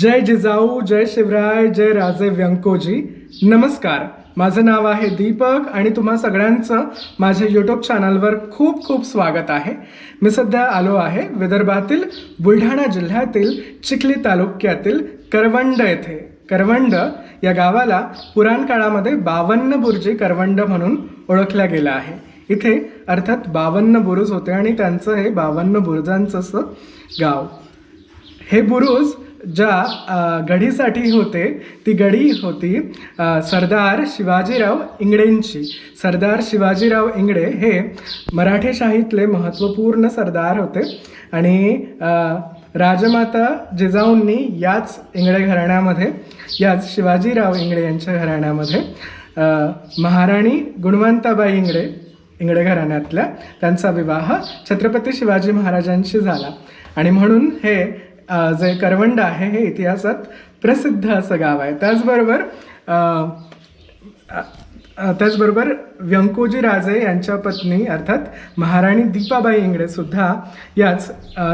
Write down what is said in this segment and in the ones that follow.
जय जिजाऊ जय शिवराय जय राजे व्यंकोजी. नमस्कार. माझं नाव आहे दीपक आणि तुम्हा सगळ्यांचं माझ्या यूट्यूब चॅनलवर खूप खूप स्वागत आहे. मी सध्या आलो आहे विदर्भातील बुलढाणा जिल्ह्यातील चिखली तालुक्यातील करवंड येथे. करवंड या गावाला पुराण काळामध्ये बावन्न बुर्जी करवंड म्हणून ओळखल्या गेलं आहे. इथे अर्थात बावन्न बुरुज होते आणि त्यांचं हे बावन्न बुरुजांचं असं गाव. हे बुरुज ज्या गढीसाठी होते ती गढी होती सरदार शिवाजीराव इंगडेंची सरदार शिवाजीराव इंगडे हे मराठेशाहीतले महत्त्वपूर्ण सरदार होते आणि राजमाता जिजाऊंनी याच इंगडे घराण्यामध्ये याच शिवाजीराव इंगडे यांच्या घराण्यामध्ये महाराणी गुणवंताबाई इंगडे इंगडे घराण्यातल्या त्यांचा विवाह छत्रपती शिवाजी महाराजांशी झाला. आणि म्हणून हे जे करवंड आहे हे इतिहासात प्रसिद्ध असं गाव आहे. त्याचबरोबर त्याचबरोबर व्यंकोजी राजे यांच्या पत्नी अर्थात महाराणी दीपाबाई इंगडे सुद्धा याच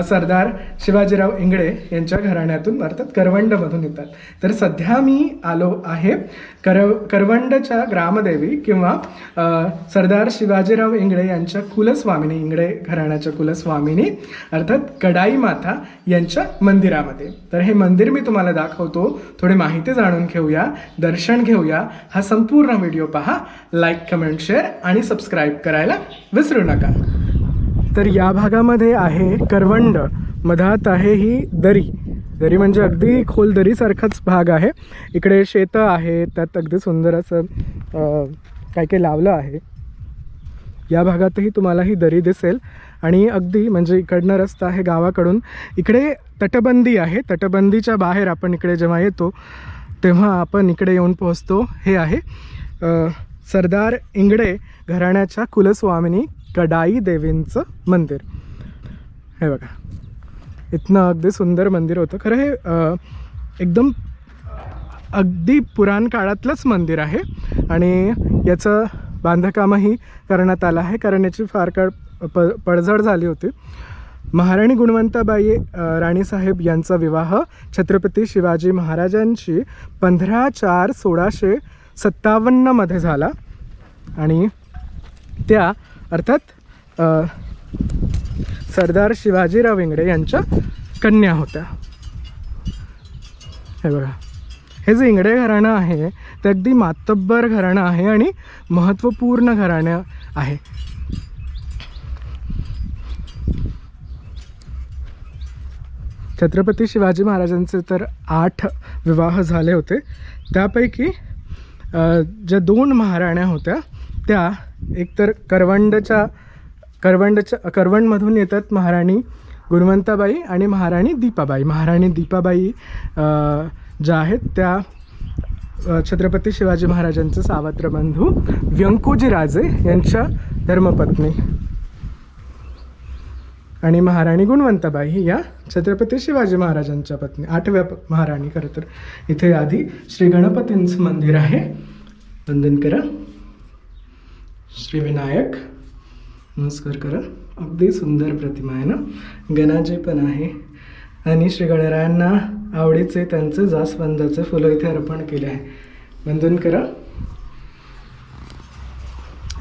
सरदार शिवाजीराव इंगडे यांच्या घराण्यातून अर्थात करवंडमधून येतात. तर सध्या मी आलो आहे कर करवंडच्या ग्रामदेवी किंवा सरदार शिवाजीराव इंगडे यांच्या कुलस्वामिनी इंगडे घराण्याच्या कुलस्वामिनी अर्थात कडाई माता यांच्या मंदिरामध्ये. तर हे मंदिर मी तुम्हाला दाखवतो. थोडी माहिती जाणून घेऊया दर्शन घेऊया. हा संपूर्ण व्हिडिओ पहा. लाईक कमेंट शेअर आणि सबस्क्राईब करायला विसरू नका. तर या भागामध्ये आहे करवंड. मधात आहे ही दरी. दरी म्हणजे अगदी खोल दरीसारखाच भाग आहे. इकडे शेतं आहे त्यात अगदी सुंदर असं काय काय लावलं आहे. या भागातही तुम्हाला ही दरी दिसेल. आणि अगदी म्हणजे इकडनं रस्ता आहे गावाकडून. इकडे तटबंदी आहे. तटबंदीच्या बाहेर आपण इकडे जेव्हा येतो तेव्हा आपण इकडे येऊन पोहोचतो. हे आहे सरदार इंगडे घराण्याच्या कुलस्वामिनी कडाई देवींचं मंदिर. हे बघा. इथनं अगदी सुंदर मंदिर होतं. खरं हे एकदम अगदी पुराण काळातलंच मंदिर आहे आणि याचं बांधकामही करण्यात आलं आहे. कारण याची फार काळ प पडझड झाली होती. महाराणी गुणवंताबाई राणीसाहेब यांचा विवाह छत्रपती शिवाजी महाराजांशी पंधरा चार सोळाशे सत्तावन्नमध्ये झाला. आणि त्या अर्थात सरदार शिवाजीराव इंगडे यांच्या कन्या होत्या. हे बघा. हे जे इंगडे घराणं आहे ते अगदी मातब्बर घराणं आहे आणि महत्त्वपूर्ण घराणं आहे. छत्रपती शिवाजी महाराजांचे तर आठ विवाह झाले होते. त्यापैकी ज्या दोन महाराण्या होत्या त्या एकतर करवंडच्या करवंडच्या करवंडमधून येतात महाराणी गुणवंताबाई आणि महाराणी दीपाबाई. महाराणी दीपाबाई ज्या आहेत त्या छत्रपती शिवाजी महाराजांचे सावत्र बंधू व्यंकोजी राजे यांच्या धर्मपत्नी. आणि महाराणी गुणवंताबाई ही या छत्रपती शिवाजी महाराजांच्या पत्नी आठव्या प- महाराणी खरं तर. इथे आधी श्री गणपतींचं मंदिर आहे. वंदन करा. श्री विनायक नमस्कार करा. अगदी सुंदर प्रतिमा आहे ना? गणाजी पण आहे. आणि श्री गणरायांना आवडीचे त्यांचे जास्वंदाचे फुलं इथे अर्पण केले आहे. वंदन करा.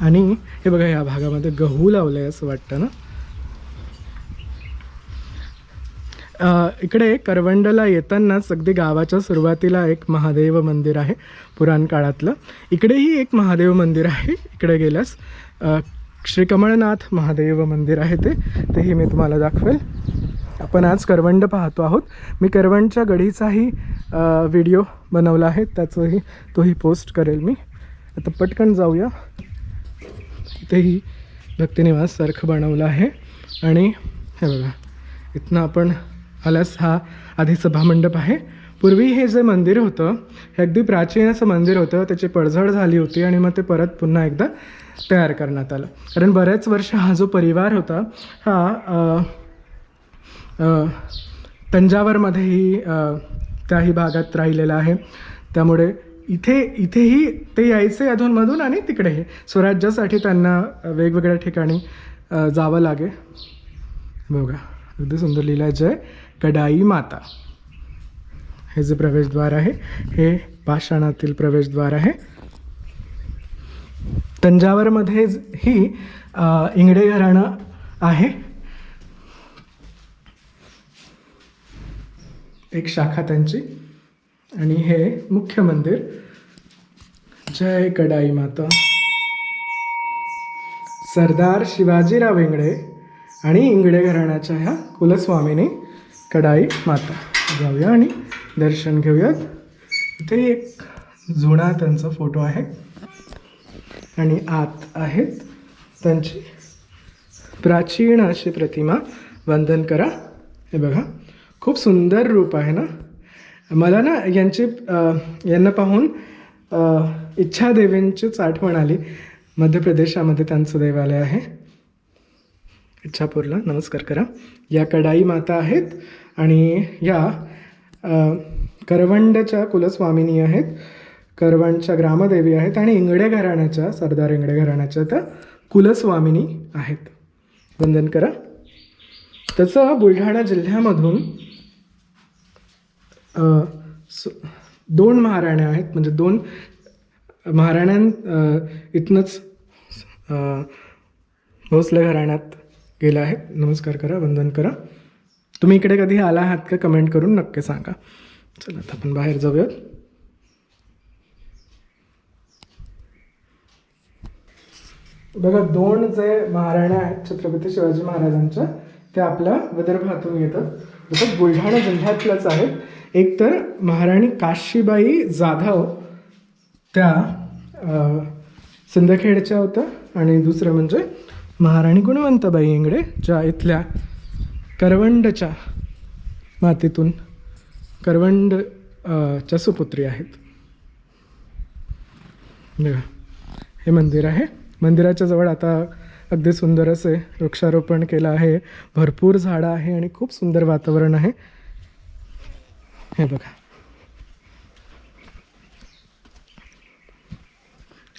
आणि हे बघा या भागामध्ये गहू लावलं आहे असं वाटतं ना अ, इकडे करवंडला येतानाच अगदी गावाच्या सुरुवातीला एक महादेव मंदिर आहे पुराण काळातलं. इकडेही एक महादेव मंदिर आहे इकडे गेल्यास. श्री कमळनाथ महादेव मंदिर आहे ते तेही मी तुम्हाला दाखवेल. आपण आज करवंड पाहतो आहोत. मी करवंडच्या गढीचाही व्हिडिओ बनवला आहे त्याचंही तोही पोस्ट करेल मी. आता पटकन जाऊया. इथेही भक्तिनिवाससारखं बनवलं आहे. आणि हे बघा इथनं आपण आल्यास हा आधी सभामंडप आहे. पूर्वी हे जे मंदिर होतं हे अगदी प्राचीन असं मंदिर होतं. त्याची पडझड झाली होती आणि मग ते परत पुन्हा एकदा तयार करण्यात आलं. कारण बऱ्याच वर्ष हा जो परिवार होता हा तंजावरमध्येही त्याही भागात राहिलेला आहे. त्यामुळे इथे इथेही ते यायचे अधूनमधून आणि तिकडेही. स्वराज्यासाठी त्यांना वेगवेगळ्या ठिकाणी जावं लागे. बघा अगदी सुंदर लिहिलं जय कडाई माता. हे जे प्रवेशद्वार आहे हे पाषाणातील प्रवेशद्वार आहे. तंजावरमध्ये ही इंगडे घराणं आहे. एक शाखा त्यांची आणि हे मुख्य मंदिर. जय कडाई माता. सरदार शिवाजीराव इंगडे आणि इंगडे घराण्याच्या ह्या कुलस्वामीने कडाई माता. जाऊया आणि दर्शन घेऊयात. इथे एक जुना त्यांचा फोटो आहे. आणि आत आहेत त्यांची प्राचीन अशी प्रतिमा. वंदन करा. हे बघा खूप सुंदर रूप आहे ना? मला ना यांची यांना पाहून इच्छा देवींचीच आठवण आली. मध्य प्रदेशामध्ये त्यांचं देवालय आहे. इच्छापूरला नमस्कार करा. या कडाई माता आहेत. आणि या करवंडच्या कुलस्वामिनी आहेत करवंडच्या ग्रामदेवी आहेत आणि इंगडे घराण्याच्या सरदार इंगडे घराण्याच्या त्या कुलस्वामिनी आहेत. वंदन करा. तसं बुलढाणा जिल्ह्यामधून स- दोन महाराण्या आहेत म्हणजे दोन महाराण्यां इथनंच भोसले घराण्यात गेल्या आहेत. नमस्कार करा वंदन करा. तुम्ही इकडे कधी आला आहात का कमेंट करून नक्की सांगा. चला आता आपण बाहेर जाऊयात. बघा दोन जे महाराणा आहेत छत्रपती शिवाजी महाराजांच्या त्या आपल्या विदर्भातून येतात. जसं बुलढाणा जिल्ह्यातल्याच आहेत. एक तर महाराणी काशीबाई जाधव त्या सिंदखेडच्या होत्या. आणि दुसरं म्हणजे महाराणी गुणवंतबाई इंगडे ज्या इथल्या करवंडच्या मातीतून करवंड च्या सुपुत्री आहेत. बघा हे मंदिर आहे. मंदिराच्या जवळ आता अगदी सुंदर असे वृक्षारोपण केलं आहे. भरपूर झाडं आहे आणि खूप सुंदर वातावरण आहे. हे बघा.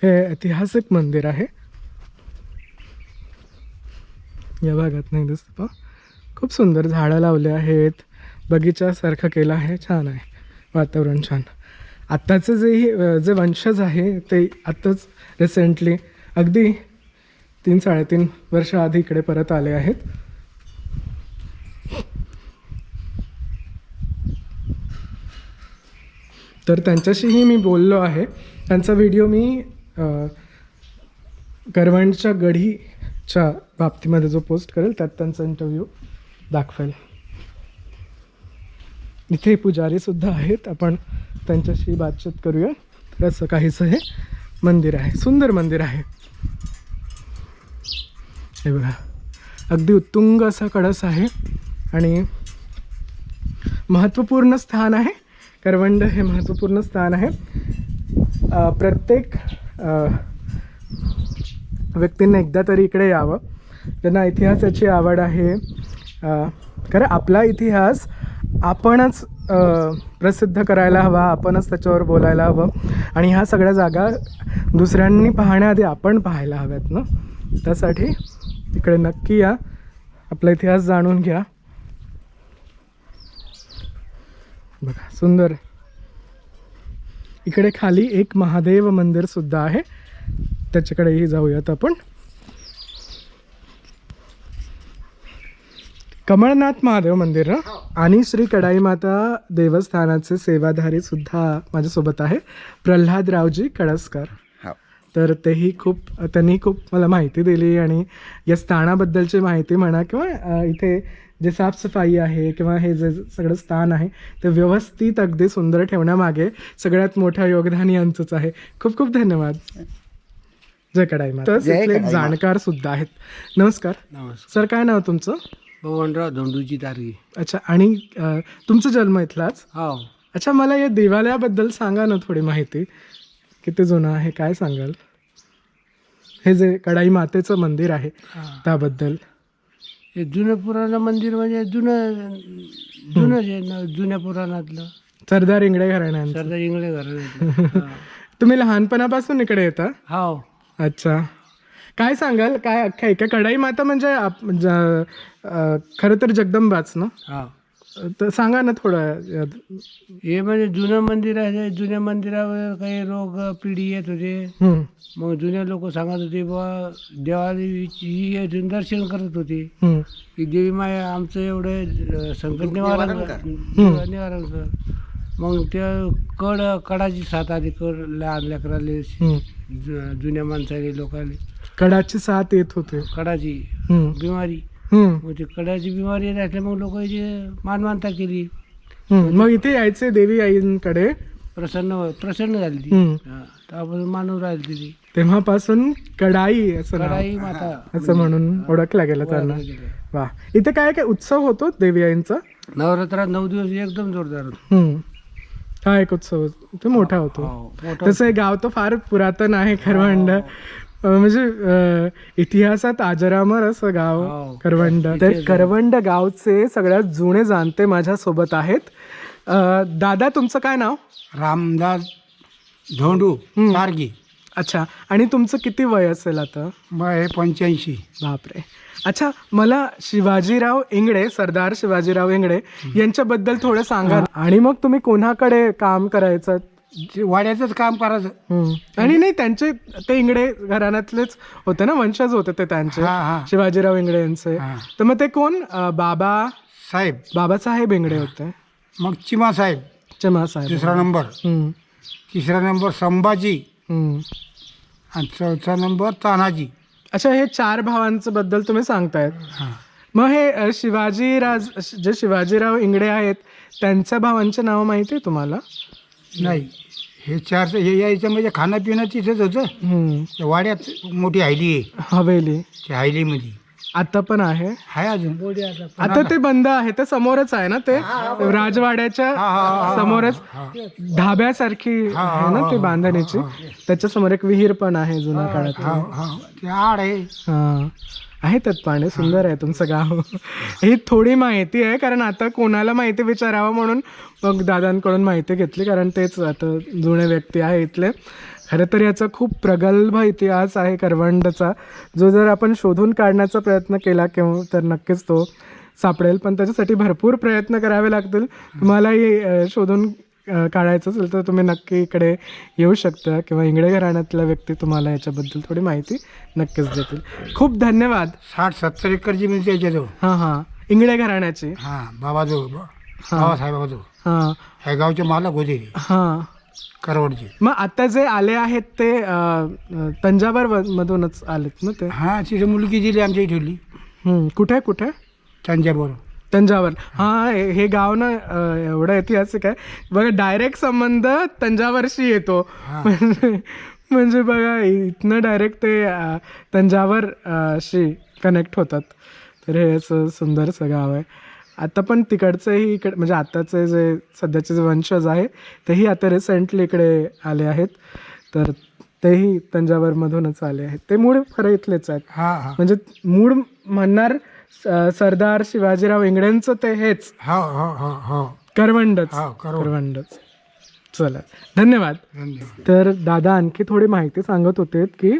हे ऐतिहासिक मंदिर आहे. या भागात नाही दिसत पहा खूप सुंदर झाडं लावले आहेत. बगीचासारखं केलं आहे. छान आहे. वातावरण छान. आत्ताचं जे जे वंशज आहे ते आत्ताच रिसेंटली अगदी तीन साडेतीन वर्ष आधी इकडे परत आले आहेत. तर त्यांच्याशीही मी बोललो आहे. त्यांचा व्हिडिओ मी करवणच्या गढीच्या बाबतीमध्ये जो पोस्ट करेल त्यात त्यांचा इंटरव्ह्यू दाखवेल. इथे पुजारीसुद्धा आहेत. आपण त्यांच्याशी बातचीत करूया. तर असं काहीसं हे मंदिर आहे. सुंदर मंदिर आहे. हे बघा. अगदी उत्तुंग असा कळस आहे. आणि महत्त्वपूर्ण स्थान आहे. करवंड हे महत्त्वपूर्ण स्थान आहे. प्रत्येक व्यक्तींना एकदा तरी इकडे यावं. ज्यांना इतिहासाची आवड आहे. कारण आपला इतिहास आपणच प्रसिद्ध करायला हवा आपणच त्याच्यावर बोलायला हवं. आणि ह्या सगळ्या जागा दुसऱ्यांनी पाहण्याआधी आपण पाहायला हव्यात ना? त्यासाठी इकडे नक्की या. आपला इतिहास जाणून घ्या. बघा सुंदर इकडे खाली एक महादेव मंदिर सुद्धा आहे. त्याच्याकडेही जाऊयात आपण. कमळनाथ महादेव मंदिर ना आणि श्री कडाई माता देवस्थानाचे सेवाधारी सुद्धा माझ्यासोबत आहे. प्रल्हादरावजी कळसकर. हो. तर तेही खूप त्यांनी खूप मला माहिती दिली आणि या स्थानाबद्दलची माहिती म्हणा किंवा इथे जे साफसफाई आहे किंवा हे जे सगळं स्थान आहे ते व्यवस्थित अगदी सुंदर ठेवण्यामागे सगळ्यात मोठं योगदान यांचंच आहे. खूप खूप धन्यवाद. जय कडाई माता. जाणकार सुद्धा आहेत. नमस्कार. सर काय नाव तुमचं? बबनराव धोंडूची तारगी अच्छा आणि अ, तुमचा जन्म इथलाच हो. अच्छा मला या देवालयाबद्दल सांगा ना थोडी माहिती. किती जुनं आहे काय सांगाल? हे जे कडाई मातेचं मंदिर आहे त्याबद्दल. हे जुनं पुराणं मंदिर म्हणजे जुनं जुनंच आहे ना जुन्या पुराणातलं. सरदार इंगडे घराण्यांचं. सरदार इंगळे घर तुम्ही लहानपणापासून इकडे येता? हो. अच्छा. काय सांगाल? काय अख्ख्या एका कढाई माता म्हणजे आप- ज- अ, खरं तर जगदंबाच ना? हो. तर सांगा ना थोडं. हे म्हणजे जुनं मंदिर आहे जुन्या मंदिरावर काही रोग पिढी येत होते. हम्म, मग जुने लोक सांगत होते बा देवादेवीची येऊन दर्शन करत होते. हम्म, की देवी माया आमचं एवढं अं, संकट निवारण कर. निवारण कर मग ते कड कडाची साथ आली कड लहान लेकराले हम्म. जु- जुन्या माणसाले लोकांले. कडाची साथ येत होते. कडाची हम्म, बिमारी. हम्म, मग ते कडाची बिमारी असल्या मग लोक मानमानता केली. हम्म. मग इथे यायचे देवी आईंकडे. प्रसन्न प्रसन्न झाली ती. हम्म. हा, तेव्हापासून मानव राहिली तिथे तेव्हापासून कडाई असं नाव. कडाई माता असं म्हणून ओळखला गेला त्यांना. ओळखलं गेलं. वा. इथे काय काय उत्सव होतो देवी आईंचा? नवरात्रात नऊ दिवस एकदम जोरदार होतो. हम्म. हा एक उत्सव. तो मोठा होतो. हो, मोठा तसं हे गाव तर फार पुरातन आहे करवंड अं, म्हणजे अं, इतिहासात आजरामर असं गाव हो. करवंड. तर करवंड गावचे सगळ्यात जुने जाणते माझ्या सोबत आहेत. अं, दादा तुमचं काय नाव? रामदास धोंडू हम्म. सारगी अच्छा. आणि तुमचं किती वय असेल आता? मग हे पंच्याऐंशी. बापरे. अच्छा मला शिवाजीराव इंगडे सरदार शिवाजीराव इंगडे यांच्याबद्दल थोडं सांगा आणि मग तुम्ही कोणाकडे काम करायचं? वाड्याचंच काम करायचं. आणि नाही त्यांचे ते इंगडे घराण्यातलेच होते ना वंशज होते ते त्यांचे. हा हा. शिवाजीराव इंगडे यांचे. हा. तर मग ते कोण? अं, बाबा साहेब. बाबासाहेब इंगडे होते. मग चिमा साहेब. चमा साहेब. दुसरा नंबर. हम्म. तिसरा नंबर संभाजी. हम्म. आणि चौथा नंबर तानाजी. अच्छा हे चार भावांचं बद्दल तुम्ही सांगतायत. हा. मग हे अ, शिवाजीराज जे शिवाजीराव इंगडे आहेत त्यांच्या भावांचे नाव माहिती आहे तुम्हाला? नाही हे चार हे यायचं म्हणजे खाणं पिणं तिथंच होतं. हम्म. त्या वाड्यात मोठी हायली आहे. हवेली. त्या हायलीमध्ये. आता पण आहे? आहे अजून. आता ते बंद आहे ते समोरच आहे ना ते? राजवाड्याच्या समोरच. ढाब्यासारखी आहे ना ती बांधणीची. त्याच्यासमोर एक विहीर पण आहे जुन्या काळात. हा हा. ते आड आहे. हा. आहे त्यात पाणी सुंदर आहे तुमचं गाव. ही थोडी माहिती आहे कारण आता कोणाला माहिती विचारावं म्हणून मग दादांकडून माहिती घेतली कारण तेच आता जुने व्यक्ती आहे इथले. खरं तर याचा खूप प्रगल्भ इतिहास आहे करवंडचा. जो जर आपण शोधून काढण्याचा प्रयत्न केला किंवा तर नक्कीच तो सापडेल. पण त्याच्यासाठी भरपूर प्रयत्न करावे लागतील. तुम्हालाही शोधून काढायचं असेल तर तुम्ही नक्की इकडे येऊ शकता किंवा इंगडे घराण्यातल्या व्यक्ती तुम्हाला याच्याबद्दल थोडी माहिती नक्कीच देतील. खूप धन्यवाद. साठ सत्तर एकर जमीन त्याच्याजवळ. हां हां. इंगडे घराण्याची. हा बाबाजवळ हां. बाबासाहेबाजवळ. हां. ह्या गावचे मालक होते हां. करवडचे. मग आता जे आले आहेत ते तंजावर मधूनच आलेत ना ते? हा तिथे मुलगी दिली आमच्या हम्म, कुठे कुठे? तंजावर. तंजावर. हां हे गाव ना एवढं ऐतिहासिक आहे. बघा डायरेक्ट संबंध तंजावरशी येतो. म्हणजे म्हणजे बघा इथनं डायरेक्ट ते तंजावर शी कनेक्ट होतात. तर हे असं सुंदरसं गाव आहे. आता पण तिकडचंही इकडे म्हणजे आताचे जे सध्याचे जे वंशज आहे तेही आता रिसेंटली इकडे आले आहेत. तर तेही तंजावरमधूनच आले आहेत. ते मूळ खरं इथलेच आहेत. म्हणजे मूळ म्हणणार स- सरदार शिवाजीराव इंगड्यांचं ते हेच. हो हो हो हो. करवंडच. हो करवड. करवंडच. चला. धन्यवाद. धन्यवाद. तर दादा आणखी थोडी माहिती सांगत होते की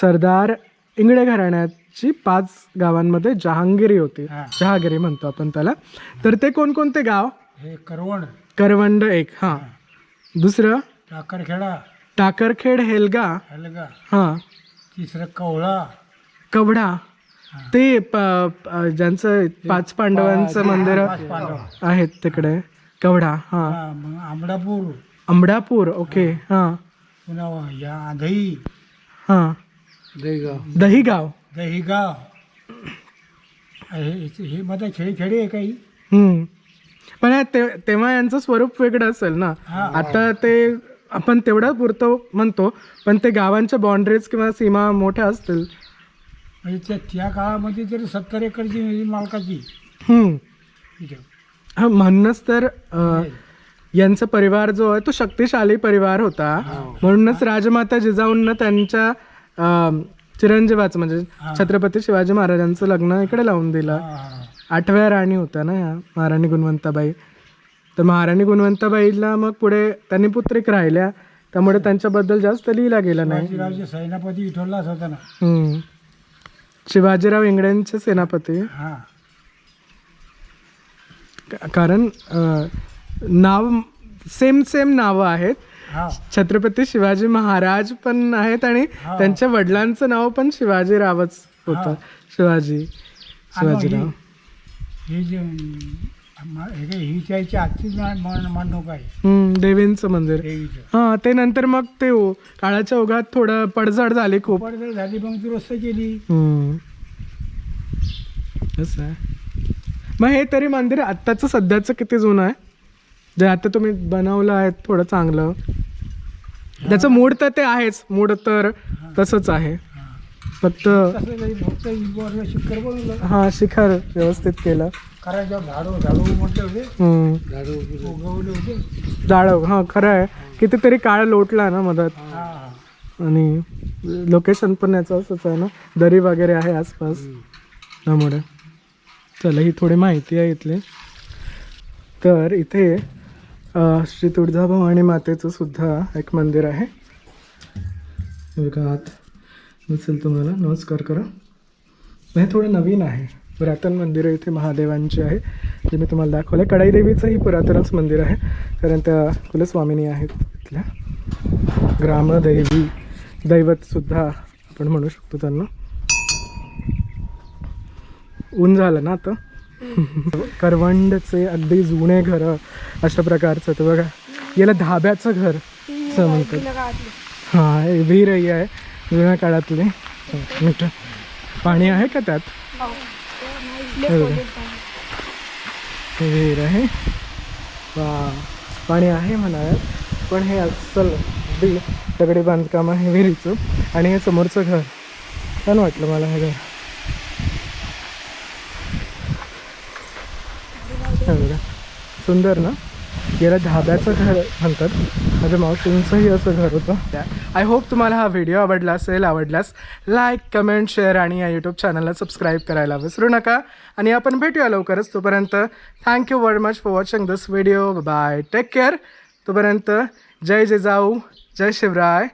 सरदार इंगडे घराण्याची पाच गावांमध्ये जहांगिरी होती. हा. जहागिरी म्हणतो आपण त्याला. तर ते कोणकोणते गाव? हे करवड. करवंड एक हां. दुसरं? टाकरखेडा. टाकरखेड हेलगा. हलगा. हां. तिसरं कवळा. कवडा ते प प- ज्यांचं पाच पांडवांचं मंदिर आहेत तिकडे कवडा हां. हा, मग आंबडापूर अंबडापूर ओके हां. पुन्हा या दही हां. दहीगाव. दहीगाव. दहीगाव. हे हे माझा खेळी खेडी आहे काही? हम्म. पण हे ते तेव्हा यांचं स्वरूप वेगळं असेल ना. हा. आता ते आपण तेवढं पुरतं म्हणतो पण ते गावांच्या बाउंड्रीज किंवा सीमा मोठ्या असतील. म्हणजे त्या त्या काळामध्ये तरी सत्तर एकरची म्हणजे मालकाची. हम्म. इथे. हा म्हणूनच तर अं, यांचा परिवार जो आहे तो शक्तिशाली परिवार होता. म्हणूनच राजमाता जिजाऊंना त्यांच्या अं, चिरंजीवाचं म्हणजे छत्रपती शिवाजी महाराजांचं लग्न इकडे लावून दिलं. हा, हा. आठव्या राणी होत्या ना ह्या महाराणी गुणवंताबाई. तर महाराणी गुणवंताबाईला मग पुढे त्यांनी पुत्रिक राहिल्या. त्यामुळे त्यांच्याबद्दल जास्त लिहिला गेला नाही. शिवाजीरावचे सेनापती होता ना. हम्म. शिवाजीराव इंगड्यांचे सेनापती. हा. का- कारण अं, नाव सेम सेम नावं आहेत. हा. छत्रपती शिवाजी महाराज पण आहेत आणि हा. त्यांच्या वडिलांचं नाव पण शिवाजीरावच होतं. शिवाजी आणि शिवाजीराव. ही जी म- हे काय, ही त्याची आजची मांडणूक आहे हम्म, देवींचं मंदिर. देवीचं हा ते नंतर मग ते ओ- काळाच्या ओघात थोडं पडझड झाली खूप. पडझड झाली मग दुरुस्त केली. हम्म. असं आहे. मग हे तरी मंदिर आत्ताचं सध्याचं किती जुनं आहे? जे आता तुम्ही बनवलं आहे थोडं चांगलं. त्याचं मूड तर ते आहेच. मूड तर तसंच आहे. हा. फक्त हा शिखर व्यवस्थित केलं. जाळव हां खरं आहे. कितीतरी काळ लोटला ना मदत. हा हा. आणि लोकेशन पण याचं असंच आहे ना? दरी वगैरे आहे आसपास. त्यामुळे. चला ही थोडी माहिती आहे इथली. तर इथे श्री तुळजाभवानी मातेचं सुद्धा एक मंदिर आहे. हे बघा आत. दिसेल तुम्हाला नमस्कार करा. हे थोडं नवीन आहे. पुरातन मंदिरं इथे महादेवांची आहे जे मी तुम्हाला दाखवलं आहे कडाई देवीचंही पुरातनच मंदिर आहे कारण त्या कुलस्वामिनी आहेत इथल्या. ग्रामदैवी दैवतसुद्धा आपण म्हणू शकतो त्यांना. ऊन झालं ना आता? करवंडचे अगदी जुने घरं अशा प्रकारचं तर बघा. याला धाब्याचं घर असं म्हणतात. हां हे विहीरही आहे. जुन्या काळातले मीठ पाणी आहे का त्यात? हे. विहीर आहे. वा पाणी आहे म्हणायत पण हे अस्सल अगदी दगडी बांधकाम आहे विहिरीचं. आणि हे समोरचं घर. छान वाटलं मला हे घर. सुंदर ना? याला धाब्याचं घर म्हणतात. माझ्या मावशींचंही असं घर होतं. आय होप तुम्हाला हा व्हिडिओ आवडला असेल आवडल्यास लाईक कमेंट शेअर आणि या यूट्यूब चॅनलला सबस्क्राईब करायला विसरू नका. आणि आपण भेटूया लवकरच. तोपर्यंत thank you very much for watching this video bye take care तोपर्यंत जय जिजाऊ जय शिवराय.